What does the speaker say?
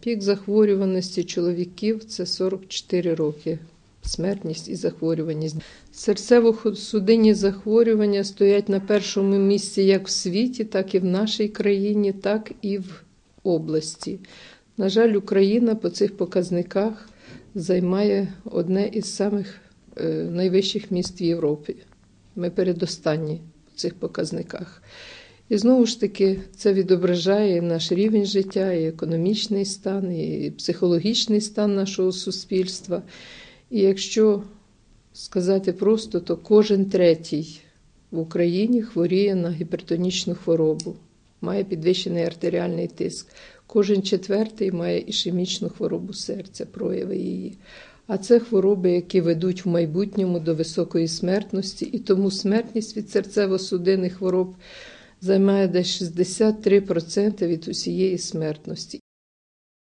Пік захворюваності чоловіків це 44 роки. Смертність і захворюваність. Серцево-судинні захворювання стоять на першому місці як в світі, так і в нашій країні, так і в області. На жаль, Україна по цих показниках займає одне із самих е, найвищих міст в Європі. Ми передостанні по цих показниках. І знову ж таки, це відображає наш рівень життя, і економічний стан, і психологічний стан нашого суспільства. І якщо сказати просто, то кожен третій в Україні хворіє на гіпертонічну хворобу, має підвищений артеріальний тиск. Кожен четвертий має ішемічну хворобу серця, прояви її. А це хвороби, які ведуть в майбутньому до високої смертності, і тому смертність від серцево-судинних хвороб займає десь 63% від усієї смертності.